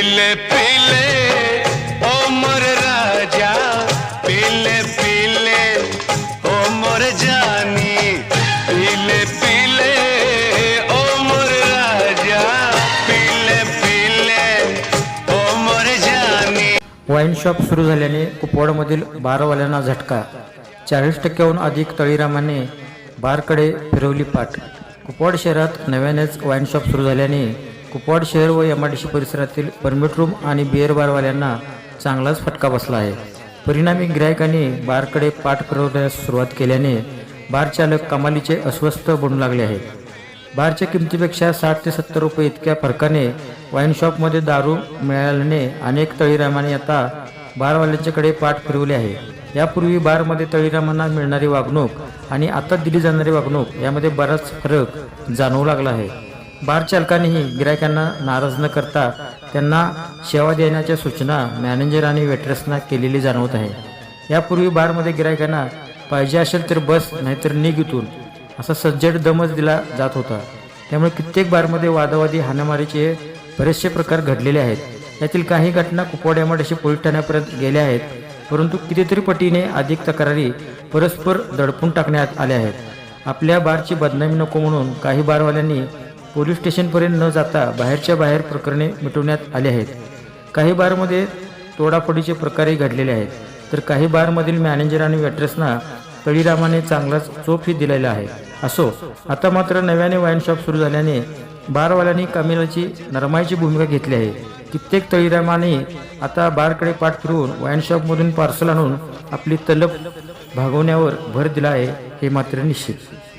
पीले पीले ओ मोर राजा पीले पीले ओ मोर जानी पीले पीले ओ मोर राजा पीले पीले ओ मोर जानी। वाईन शॉप सुरू झाल्याने कुपवाडमधील बारवाल्यांना झटका. चाळीस टक्क्याहून अधिक तळीरामाने बारकडे फिरवली पाठ. कुपवाड शहरात नव्यानेच वाईन शॉप सुरू झाल्याने कुपवाड शहर व एम डी सी परिसरातील परमिट रूम आणि बिअर बारवाल्यांना चांगलाच फटका बसला आहे. परिणामी ग्राहकांनी बारकडे पाठ पुरवण्यास सुरुवात केल्याने बार चालक कमालीचे अस्वस्थ बनू लागले आहेत. बारच्या किमतीपेक्षा साठ ते सत्तर रुपये इतक्या फरकाने वाईन शॉपमध्ये दारू मिळाल्याने अनेक तळीरामाने आता बारवाल्यांच्याकडे पाठ फिरवली आहे. यापूर्वी बारमध्ये तळीरामांना मिळणारी वागणूक आणि आता दिली जाणारी वागणूक यामध्ये बराच फरक जाणवू लागला आहे. बार चालकांनीही गिरायकांना नाराज न करता त्यांना सेवा देण्याच्या सूचना मॅनेजर आणि वेटरसना केलेली जाणवत आहे. यापूर्वी बारमध्ये गिरायकांना पाहिजे असेल तर बस नाहीतर निघ इथून असा सज्जड दमच दिला जात होता. त्यामुळे कित्येक बारमध्ये वादावादी हाणामारीचे बरेचसे प्रकार घडलेले आहेत. यातील काही घटना कुपवाड्यामध्ये पोलीस ठाण्यापर्यंत गेल्या आहेत परंतु कितीतरी पटीने अधिक तक्रारी परस्पर दडपून टाकण्यात आल्या आहेत. आपल्या बारची बदनामी नको म्हणून काही बारवाल्यांनी पोलीस स्टेशनपर्यंत न जाता बाहेरच्या बाहेर प्रकरणे मिटवण्यात आली आहेत. काही बारमध्ये तोडाफोडीचे प्रकारही घडलेले आहेत. तर काही बारमधील मॅनेजर आणि वेट्रेसना तळीरामाने चांगलाच चोपही दिलेला आहे. असो आता मात्र नव्याने वाईन शॉप सुरू झाल्याने बारवाल्यांनी कमिलाची नरमाईची भूमिका घेतली आहे. कित्येक तळीरामाने आता बारकडे पाठ फिरून वाईन शॉपमधून पार्सल आणून आपली तलब भागवण्यावर भर दिला आहे हे मात्र निश्चित.